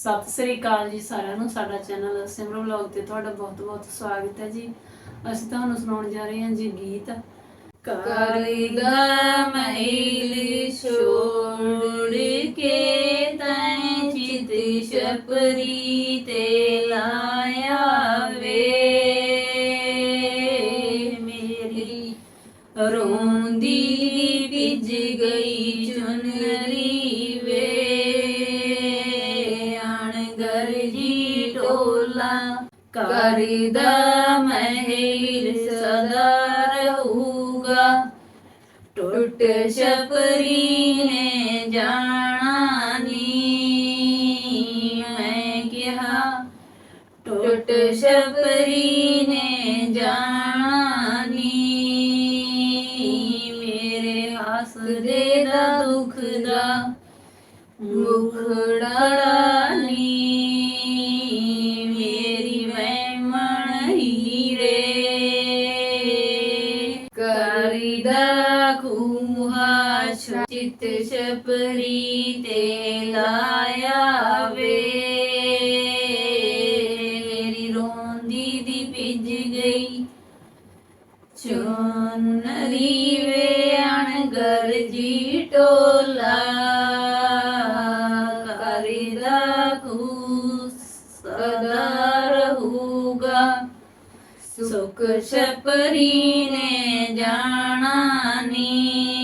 ਸਤਿ ਸ੍ਰੀ ਅਕਾਲ ਜੀ ਸਾਰਿਆਂ ਨੂੰ, ਸਾਡਾ ਚੈਨਲ ਸਿਮਰਨ ਵਲੌਗ ਤੇ ਤੁਹਾਡਾ ਬਹੁਤ-ਬਹੁਤ ਸਵਾਗਤ ਹੈ ਜੀ। ਅਸੀਂ ਤੁਹਾਨੂੰ ਸੁਣਾਉਣ ਜਾ ਰਹੇ ਹਾਂ ਜੀ ਗੀਤ। ਕਰਦਾ ਮਹਿਲ ਛੋੜ ਕੇ ਤੈਂ ਚਿਤ ਛਪਰੀ। ਕਰਦਾ ਮਹਿਲ ਸਦਾ ਰਹੂਗਾ ਟੁੱਟ ਛਪਰੀ ਨੇ ਜਾਣਾ ਨੀ ਮੈਂ ਕਿਹਾ ਟੁੱਟ ਛਪਰੀ ਨੇ ਜਾਣਾ ਨੀ ਮੇਰੇ ਹੱਸਦੇ ਦਾ ਦੁੱਖ ਦਾ ਮੁਖੜਾ ਚਿਤ ਛਪਰੀ ਤੇ ਲਾਇਆ ਵੇ। ਮੇਰੀ ਰੋਂਦੀ ਦੀ ਭਿੱਜ ਗਈ। ਚੁਨਰੀ ਵੇ ਅਣਗਰ ਜੀ ਟੋਲਾ। ਕਰੀਦਾ ਖੂ ਸਦਾ ਰਹੂਗਾ। ਸੁਖ ਛਪਰੀ ਨੇ ਜਾਣਾ ਨੀ।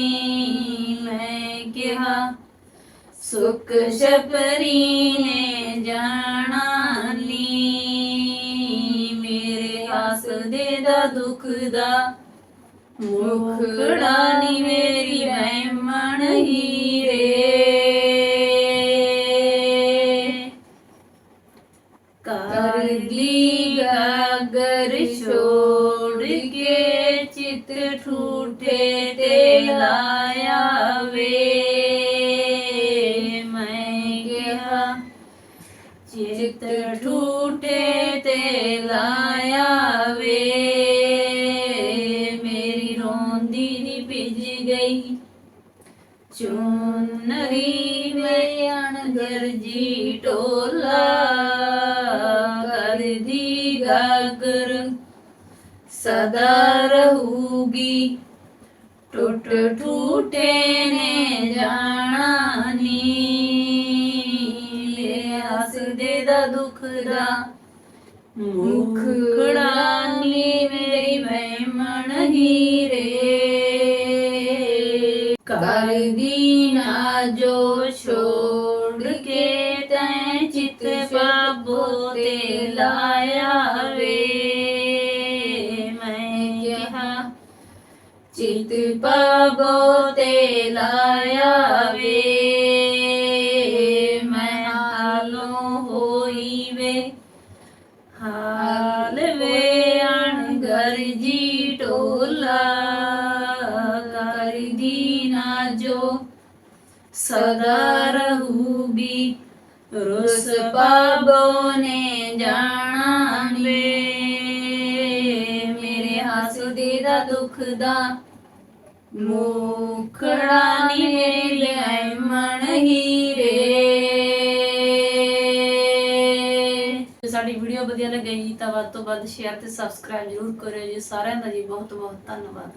ਸੁਖ ਛਪਰੀ ਨੇ ਜਾਣਾ ਨੀ ਮੇਰੇ ਹੱਸਦੇ ਦਾ, ਦੁੱਖ ਦਾ ਮੁਖੜਾ ਨੀ ਮੇਰੀ ਵਹਿਮਣ ਹੀਰੇ। ਕਰਦੀ ਗਾਗਰ ਛੋੜ ਕੇ, ਚਿਤ ਠੂਠੇ ਤੇ ਲਾਇਆ ਵੇ। ਚਿਤ ਠੂਠੇ ਤੇ ਲਾਇਆ ਵੇ। ਮੇਰੀ ਰੋਂਦੀ ਦੀ ਭਿੱਜ ਗਈ। ਚੁਨਰੀ ਵੇ ਅਣਗਰ ਜੀ ਟੋਲਾ। ਕਰਦੀ ਗਾਗਰ, ਸਦਾ ਰਹੂਗੀ। ਟੁੱਟ ਟੂਟੇ ਨੇ ਜਾਣਾ ਨੀ। ਹੱਸਦੇ ਦਾ ਦੁੱਖ ਦਾ ਮੁਖੜਾ ਨੀ ਮੇਰੀ ਵਹਿਮਣ ਹੀਰੇ ਕਰਦੀ ਨਾ ਜੋ ਛੋੜ ਕੇ ਤੈਂ ਚਿਤ ਪਾਬੋ ਤੇ ਲਾਇਆ ਵੇ ਮੈਂ ਕਿਹਾ ਚਿਤ ਪਾਬੋ ਤੇ ਲਾਇਆ ਵੇ ਹਾਲੋਂ ਹੋਈ ਵੇ ਹਾਲ ਵੇ ਅਣਗਰ ਜੀ ਟੋਲਾ ਕਰਦੀ ਨਾ ਜੋ। ਸਦਾ ਰਹੂਗੀ ਰੁਸ ਪਾਬੋ ਨੇ ਜਾਣਾ ਵੇ ਮੇਰੇ ਹੱਸਦੇ ਦਾ ਦੁੱਖ ਦਾ ਮੁਖੜਾ ਨੀ ਮੇਰੀ ਮਨ ਹੀਰੇ। ਸਾਡੀ ਵੀਡੀਓ ਵਧੀਆ ਲੱਗੀ ਤਾਂ ਵੱਧ ਤੋਂ ਵੱਧ ਸ਼ੇਅਰ ਤੇ ਸਬਸਕ੍ਰਾਈਬ ਜ਼ਰੂਰ ਕਰਿਓ ਜੀ। ਸਾਰਿਆਂ ਦਾ ਜੀ ਬਹੁਤ ਬਹੁਤ ਧੰਨਵਾਦ।